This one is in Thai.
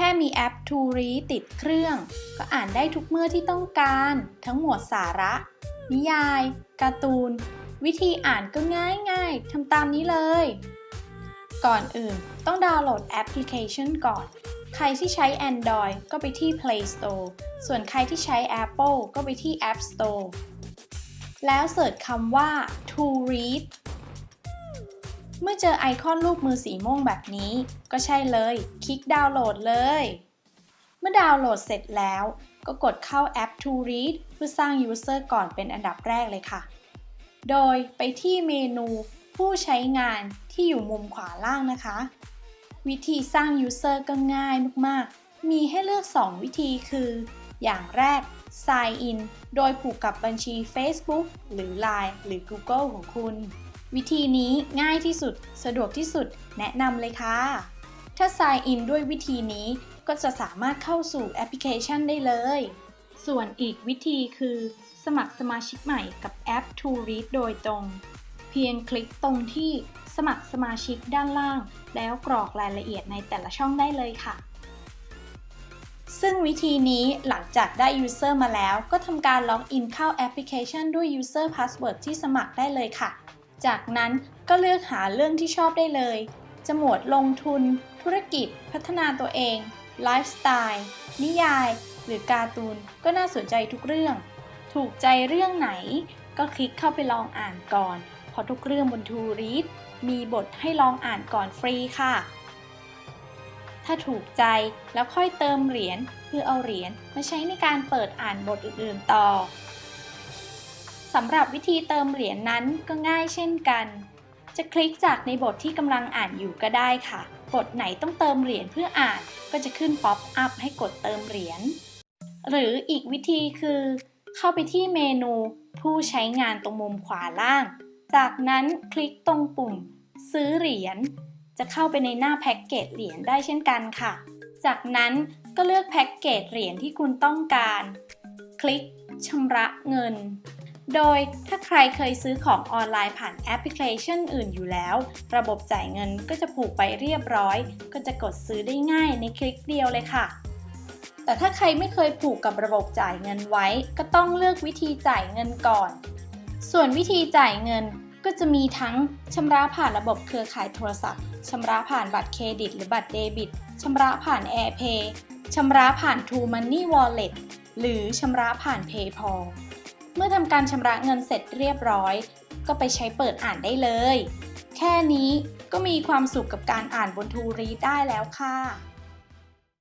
แค่มีแอป To Read ติดเครื่อง ก็อ่านได้ทุกเมื่อที่ต้องการ ทั้งหมวดสาระ นิยาย การ์ตูน วิธีอ่านก็ง่ายๆทำตามนี้เลย ก่อนอื่นต้องดาวน์โหลดแอปพลิเคชันก่อน ใครที่ใช้ Android ก็ไปที่ Play Store ส่วนใครที่ใช้ Apple ก็ไปที่ App Store แล้วเสิร์ชคำว่า To Read เมื่อเจอไอคอนรูปมือสีม่วงแบบนี้ ก็ใช่เลย คลิกดาวน์โหลดเลย เมื่อดาวน์โหลดเสร็จแล้ว ก็กดเข้าแอป To Read เพื่อสร้าง User ก่อนเป็นอันดับแรกเลยค่ะ โดยไปที่เมนูผู้ใช้งานที่อยู่มุมขวาล่างนะคะ วิธีสร้าง User ก็ง่ายมากๆ มีให้เลือก 2 วิธีคือ อย่างแรก Sign In โดยผูกกับบัญชี Facebook หรือ Line หรือ Google ของคุณ วิธีนี้ง่ายที่สุด สะดวกที่สุด แนะนำเลยค่ะ ถ้า Sign In ด้วยวิธีนี้ก็จะสามารถเข้าสู่แอปพลิเคชันได้เลย ส่วนอีกวิธีคือ สมัครสมาชิกใหม่กับแอป To Read โดยตรง เพียงคลิกตรงที่สมัครสมาชิกด้านล่าง แล้วกรอกรายละเอียดในแต่ละช่องได้เลยค่ะ ซึ่งวิธีนี้หลังจากได้ User มาแล้ว ก็ทำการล็อกอินเข้าแอปพลิเคชันด้วย User Password ที่สมัครได้เลยค่ะ จากนั้นก็เลือกหาเรื่องที่ชอบได้เลย จะหมวดลงทุน ธุรกิจ พัฒนาตัวเอง ไลฟ์สไตล์ นิยาย หรือการ์ตูน ก็น่าสนใจทุกเรื่อง ถูกใจเรื่องไหน ก็คลิกเข้าไปลองอ่านก่อน เพราะทุกเรื่องบน To Read มีบทให้ลองอ่านก่อนฟรีค่ะ ถ้าถูกใจแล้วค่อยเติมเหรียญเพื่อเอาเหรียญมาใช้ในการเปิดอ่านบทอื่นๆต่อำหรับวิธีเติมเหรียญนนั้นก็ง่ายเช่นกัน จะคลิกจากในบทที่กำลังอ่านอยู่ก็ได้ค่ะ บทไหนต้องเติมเหรียญเพื่ออ่านก็จะขึ้นป๊อปอัพให้กดเติมเหรียญ หรืออีกวิธีคือ เข้าไปที่เมนูผู้ใช้งานตรงมุมขวาล่าง จากนั้นคลิกตรงปุ่ม ซื้อเหรียญ จะเข้าไปในหน้าแพ็กเกจเหรียญได้เช่นกันค่ะ จากนั้นก็เลือกแพ็กเกจเหรียญที่คุณต้องการ คลิกชำระเงิน โดยถ้าใครเคยซื้อของออนไลน์ผ่านแอปพลิเคชันอื่นอยู่แล้ว ระบบจ่ายเงินก็จะผูกไปเรียบร้อย ก็จะกดซื้อได้ง่ายในคลิกเดียวเลยค่ะ แต่ถ้าใครไม่เคยผูกกับระบบจ่ายเงินไว้ ก็ต้องเลือกวิธีจ่ายเงินก่อน ส่วนวิธีจ่ายเงินก็จะมีทั้งชำระผ่านระบบเครือข่ายโทรศัพท์ชำระผ่านบัตรเครดิต หรือบัตรเดบิตชำระผ่าน AirPay ชำระผ่าน True Money Wallet หรือชำระผ่าน PayPal เมื่อทำการชำระเงินเสร็จเรียบร้อย ก็ไปใช้เปิดอ่านได้เลย แค่นี้ก็มีความสุขกับการอ่านบนทูรีได้แล้วค่ะ